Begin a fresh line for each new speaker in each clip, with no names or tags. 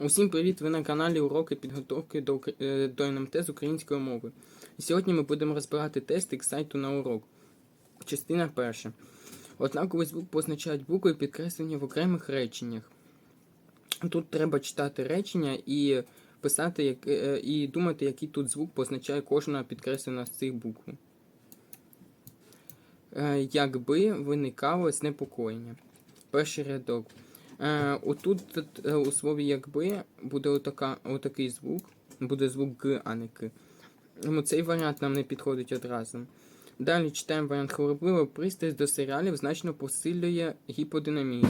Усім привіт! Ви на каналі Уроки підготовки до, е, до НМТ з української мови. І сьогодні ми будемо розбирати тести к сайту на урок. Частина перша. Однаковий звук позначають букви підкреслені в окремих реченнях. Тут треба читати речення і писати як, е, і думати, який тут звук позначає кожна підкреслена з цих букв. Е, Якби виникало знепокоєння. Перший рядок. Е, отут е, у слові якби буде отака, отакий звук. Буде звук Г, а не К. Ну, цей варіант нам не підходить одразу. Далі читаємо варіант хворобливо. Пристрасть до серіалів значно посилює гіподинамію.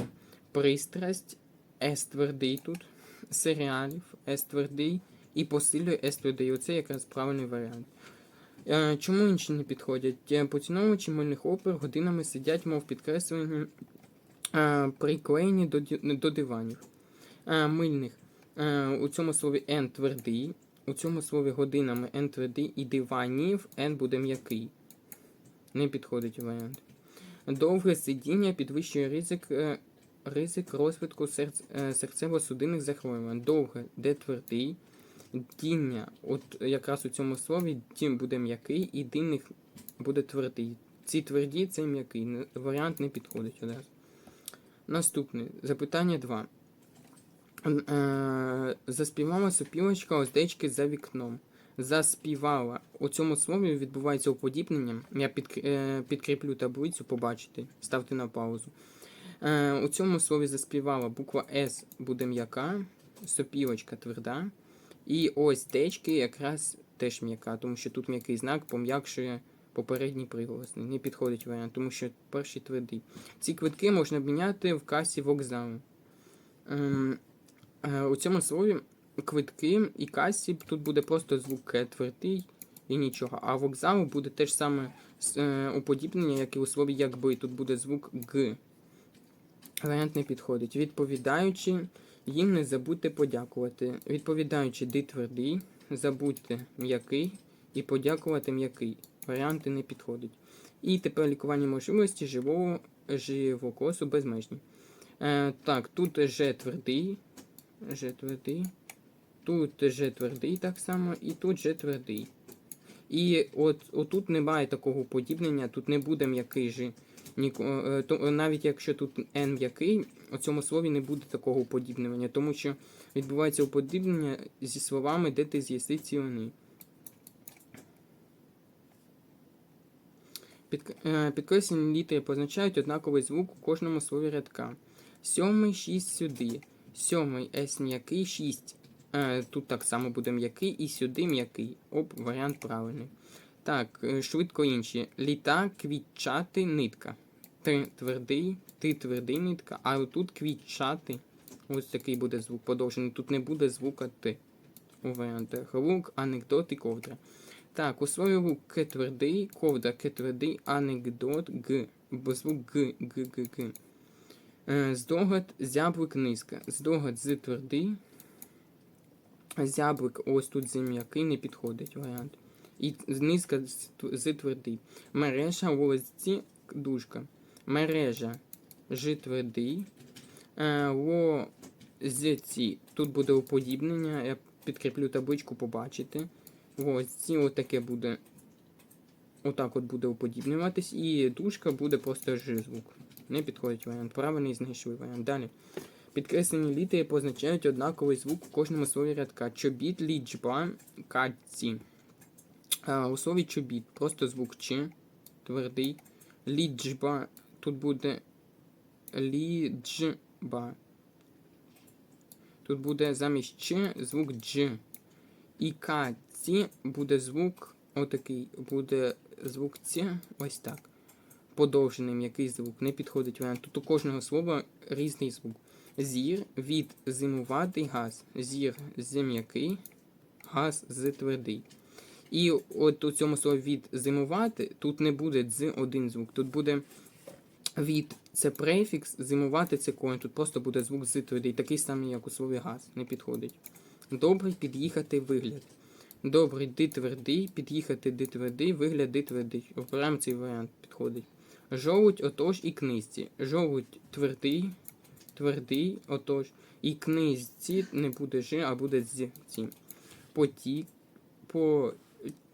Пристрасть С твердий тут, серіалів С твердий і посилює С твердий. Оце якраз правильний варіант. Е, Чому інші не підходять? Е, Поціновувачі мильних опер годинами сидять, мов підкреслені приклеєні до, до диванів. Мильних. У цьому слові N твердий, у цьому слові годинами N твердий і диванів N буде м'який. Не підходить варіант. Довге сидіння підвищує ризик, е, ризик розвитку серц, е, серцево-судинних захворювань. Довге, де твердий. Діння, от якраз у цьому слові дім буде м'який і динних буде твердий. Ці тверді це м'який. Варіант не підходить одразу. Наступне. Запитання 2. Е, заспівала сопілочка оздечки за вікном. Заспівала. У цьому слові відбувається уподібнення. Я е, підкріплю таблицю, побачите. Ставте на паузу. Е, у цьому слові заспівала буква С буде м'яка, сопілочка тверда. І ось дечки якраз теж м'яка, тому що тут м'який знак пом'якшує попередній приголосний. Не підходить варіант, тому що перший твердий. Ці квитки можна обміняти в касі вокзалу. Ем, е, у цьому слові квитки і касі тут буде просто звук К твердий і нічого. А вокзалу буде те ж саме е, уподібнення, як і у слові якби. Тут буде звук Г. Варіант не підходить. Відповідаючи, їм не забудьте подякувати. Відповідаючи ди твердий, забудьте м'який і подякувати м'який. Варіанти не підходять. І тепер лікування можливості живого живокосу безмежні. Е, так, тут Ж твердий. Ж твердий. Тут Ж твердий так само, і тут Ж твердий. І от отут немає такого подібнення, тут не буде м'який Ж. Ніко, е, навіть якщо тут N м'який, у цьому слові не буде такого уподібнення, тому що відбувається уподібнення зі словами, де ти з'їси ці Під, е, підкреслені літери позначають однаковий звук у кожному слові рядка. Сьомий, шість сюди. Сьомий С м'який, шість. Е, тут так само буде м'який і сюди м'який. Оп, варіант правильний. Так, е, швидко інші. Літа, квітчати, нитка. Ти твердий, ти твердий нитка, а тут квітчати. Ось такий буде звук подовжений. Тут не буде звука Т. У варіантах. Лук, анекдот і ковдра. Так, у слові К твердий, ковдра К твердий, анекдот Г. Бо звук Г, Г, Г, Г. Е, Здогад, зяблик, низка. Здогад з твердий. Зяблик, ось тут з не підходить варіант. І низка з, з твердий. Мережа, лозці, дужка. Мережа, ж твердий. Е, лозці, тут буде уподібнення. Я підкріплю табличку, побачите. Лозці, отаке буде. Отак от буде уподібнюватись. І дужка буде просто ж звук. Не підходить варіант. Правильний знайшли варіант. Далі. Підкреслені літери позначають однаковий звук у кожному слові рядка. Чобіт, лічба, катці. А, у слові чобіт просто звук Ч, твердий. Ліджба. Тут буде ліджба. Тут буде замість Ч звук Дж. І каці буде звук отакий. Буде звук Ц. Ось так. Подовжений м'який звук. Не підходить варіант. Тут у кожного слова різний звук. Зір від зимуватий газ. Зір м'який, газ з твердий. І от у цьому слові від зимувати тут не буде дз один звук. Тут буде від це префікс, зимувати це корінь. Тут просто буде звук з твердий, такий самий, як у слові газ. Не підходить. Добрий під'їхати вигляд. Добрий ди твердий, під'їхати ди твердий, вигляд ди твердий. Обираємо цей варіант підходить. Жолудь отож і книжці. Жолудь твердий, твердий, отож. І книзці не буде ж, а буде з ці. Поті, по,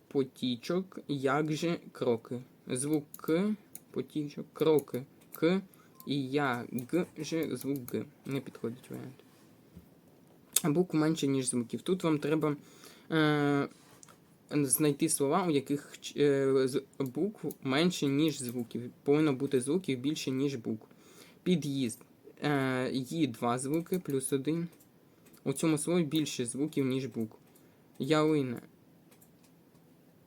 потічок, як же кроки. Звук К, потічок, кроки, К, і я, Г, же, звук Г. Не підходить варіант. Букв менше, ніж звуків. Тут вам треба знайти слова, у яких е, букв менше, ніж звуків. Повинно бути звуків більше, ніж букв. Під'їзд. Е, є два звуки плюс один. У цьому слові більше звуків, ніж букв. Ялина.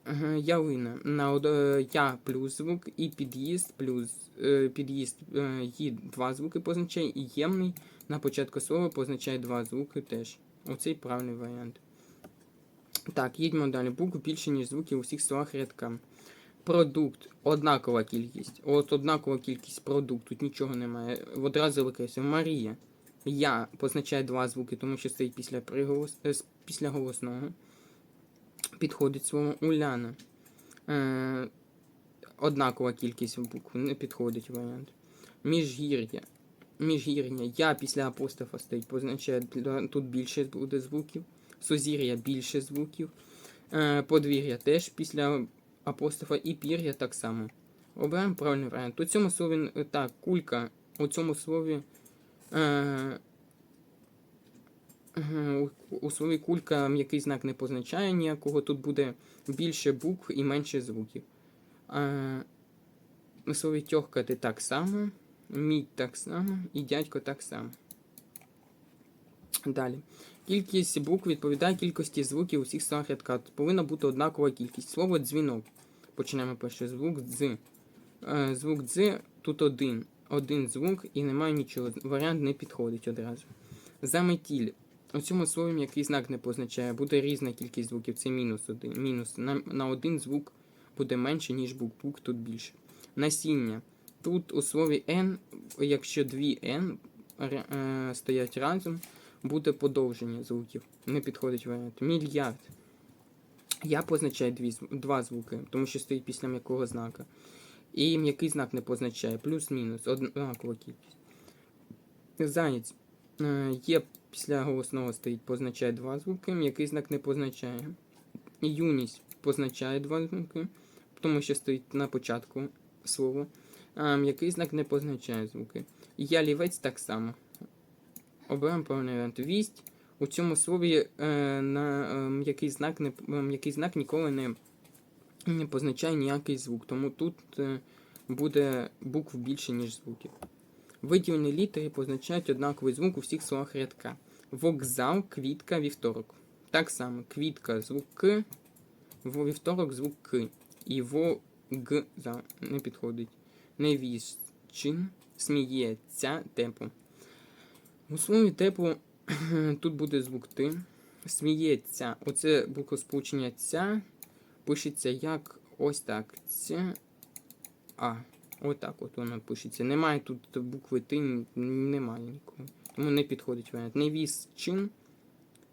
Е, Ялина. На е, я плюс звук і під'їзд плюс е, під'їзд е, є два звуки позначає, і ємний на початку слова позначає два звуки теж. Оцей правильний варіант. Так, їдьмо далі. Букв більше, ніж звуків у всіх словах рядка. Продукт однакова кількість. От однакова кількість продукт, тут нічого немає. Одразу викреслюємо. Марія. Я позначає два звуки, тому що стоїть після приголос... е, після голосного. Підходить слово Уляна. Е, однакова кількість букв, не підходить варіант. Міжгір'я. Міжгір'я. Я після апострофа стоїть, позначає тут більше буде звуків. Сузір'я більше звуків. Е, подвір'я теж після апострофа і пір'я так само. Обираємо правильний варіант. У цьому слові е, так, кулька. У цьому слові. Е, у слові кулька м'який знак не позначає ніякого. Тут буде більше букв і менше звуків. Е, у слові тьохкати так само. Мідь так само і дядько так само. Далі. Кількість букв відповідає кількості звуків у всіх словах рядка. Повинна бути однакова кількість. Слово дзвінок. Починаємо перше. Звук дз. Е, звук дз тут один. Один звук і немає нічого. Варіант не підходить одразу. Заметіль. У цьому слові м'який знак не позначає. Буде різна кількість звуків. Це мінус один. Мінус. На, на один звук буде менше, ніж букв. Букв тут більше. Насіння. Тут у слові N, якщо дві N е, стоять разом, буде подовження звуків. Не підходить варіант. Мільярд. Я позначаю дві, два звуки, тому що стоїть після м'якого знака. І м'який знак не позначає. Плюс-мінус. Однакова кількість. Заєць. Е, Є після голосного стоїть, позначає два звуки, м'який знак не позначає. Юність позначає два звуки, тому що стоїть на початку слова. А м'який знак не позначає звуки. Я лівець так само. Обираємо правильний варіант. Вість. У цьому слові е, на е, м'який знак не е, м'який знак ніколи не, не позначає ніякий звук. Тому тут е, буде букв більше, ніж звуків. Виділені літери позначають однаковий звук у всіх словах рядка. Вокзал, квітка, вівторок. Так само, квітка звук К, вівторок звук К. І во г не підходить. Невіщин сміється тепо. У слові тепо тут буде звук Т. Сміється. Оце буквосполучення ця пишеться як ось так. Ця А. Отак от воно пишеться. Немає тут букви Т, н- немає нікого. Тому не підходить варіант. Невісчин.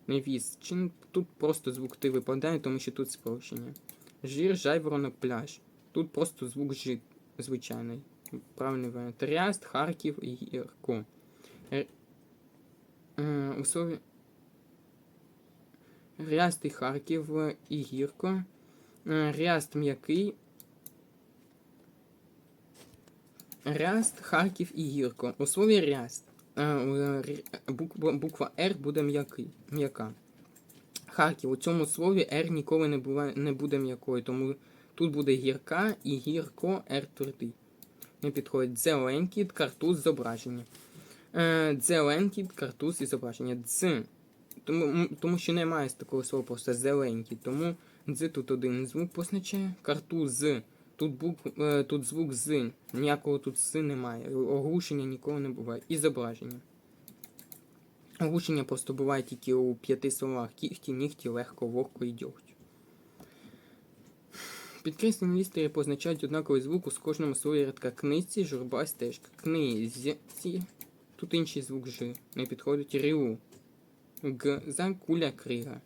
Невісчин. Тут просто звук Т випадає, тому що тут спрощення. Жир, жайворонок, пляж. Тут просто звук Ж звичайний. Правильний варіант. Ряст, Харків і Гірко. У слові Ряст і Харків е, і Гірко. Е, Ряст м'який. Ряст, Харків і Гірко. У слові ряст. е, Буква, Р буде м'який. М'яка. Харків. У цьому слові Р ніколи не, буває, не буде м'якою, тому тут буде гірка і гірко Р твердий. Не підходить. Зеленкіт, картуз, зображення. Е, картуз і зображення. Дз. Тому, тому що немає з такого слова просто зеленький. Тому дз тут один звук позначає. Картуз. Тут, бук, е, тут звук з. Ніякого тут с немає. Оглушення ніколи не буває. І зображення. Оглушення просто буває тільки у п'яти словах. Кіхті, нігті, легко, вогко і дьогть. Підкреслені лістери позначають однаковий звук у кожному слові рядка книзці, журба, стежка. Книзці. Тут інший звук Ж. Не підходить рю. Г. За куля крига.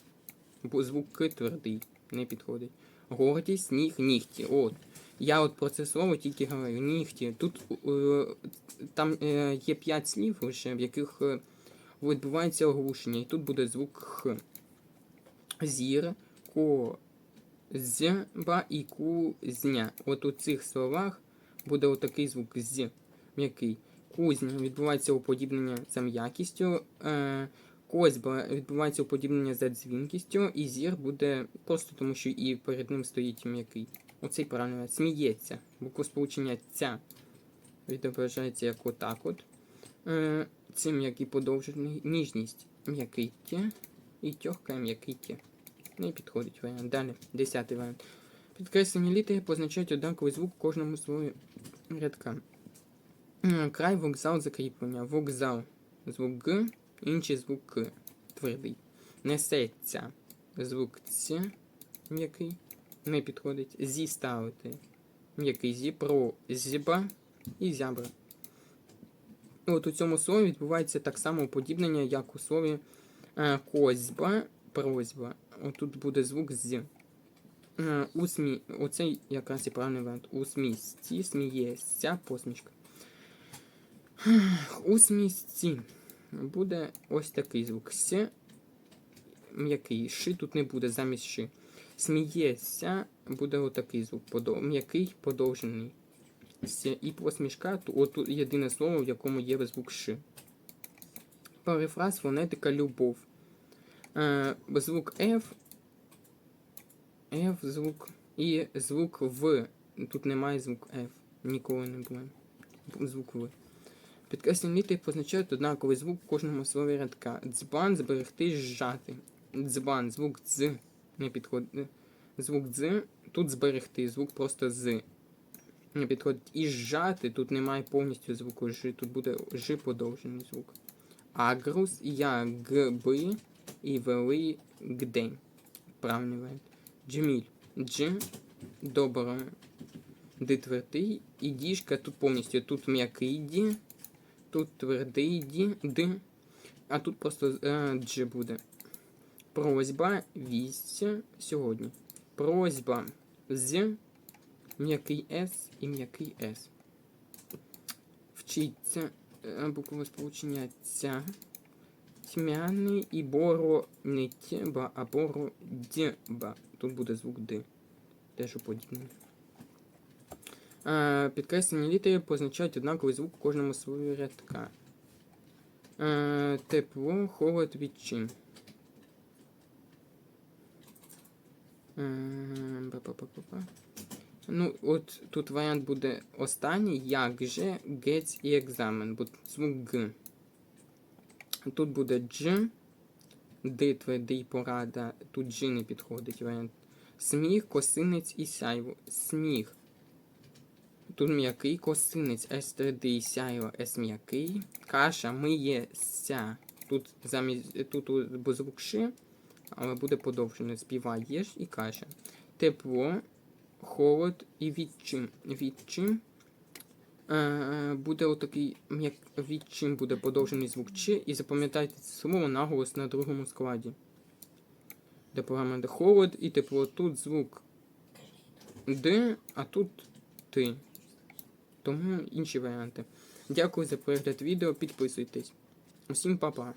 Бо звук К твердий. Не підходить. гордість, сніг, нігті. От. Я от про це слово тільки говорю. Нігті. Тут е, там е, є 5 слів, лише, в яких е, відбувається оглушення, і тут буде звук Х. Зір, ко, зба і кузня. От у цих словах буде отакий звук з м'який. Кузня відбувається уподібнення за м'якістю. Е, Козьба відбувається уподібнення за дзвінкістю, і зір буде просто тому, що і перед ним стоїть м'який. Оцей правильно сміється. Буква сполучення ця відображається як отак от. Е, це м'який подовжений ніжність. М'який тє і тьохка м'який тє. Не підходить варіант. Далі, десятий варіант. Підкреслені літери позначають однаковий звук кожному свою рядка. Край вокзал закріплення. Вокзал. Звук Г, інший звук К. Твердий. Несеться. Звук Ц. М'який. Не підходить. Зі ставити. М'який зі. Про зіба і зябра. От у цьому слові відбувається так само уподібнення, як у слові е, козьба, просьба. Отут буде звук з. Е, у смі... Оцей якраз і правильний варіант. У смісті сміється посмішка. У смісті буде ось такий звук. С м'який. Ши тут не буде замість ши. Сміється буде отакий звук. Подов... М'який подовжений. С і посмішка тут єдине слово, в якому є звук Ш. Перефраз фонетика любов. Е, звук F. F звук і звук В. Тут немає звук F. Ніколи не було. Звук В. Підкреслені літери позначають однаковий звук в кожному слові рядка. Дзбан зберегти зжати. Дзбан, звук дз не підходить. Звук дз. Тут зберегти, звук просто з. Не підходить. І зжати, тут немає повністю звуку ж, тут буде ж подовжений звук. Агрус, я гби і вели гдень. Правильний варіант. Джміль. Дж. Добро. Ди твердий. І діжка тут повністю. Тут м'який ді. Тут твердий ді. Д. А тут просто е, дж буде. Просьба вість сьогодні. Просьба з м'який С і м'який С. Вчиться е, букву сполучення ця. Тьмяний і боро не тєба, а боро дєба. Тут буде звук Д. Теж уподібний. Підкреслені літери позначають однаковий звук у кожному слові рядка. Тепло, холод, відчим. Е. Ну, от тут варіант буде останній, як же, гець і екзамен. Бо звук Г. Тут буде дж, ди твердий порада, тут дж не підходить варіант. Сміх, косинець і сяйво. Сміх. Тут м'який косинець, С твердий, сяйво, С м'який. Каша миється. Тут замість тут у- бо звук Ш, але буде подовжене. Співаєш і каша. Тепло, холод і відчим. Відчим. Е, буде отакий, як відчим буде подовжений звук Ч. І запам'ятайте це слово наголос на другому складі. Де програма холод і тепло. Тут звук Д, а тут Т. Тому інші варіанти. Дякую за перегляд відео. Підписуйтесь. Усім па-па.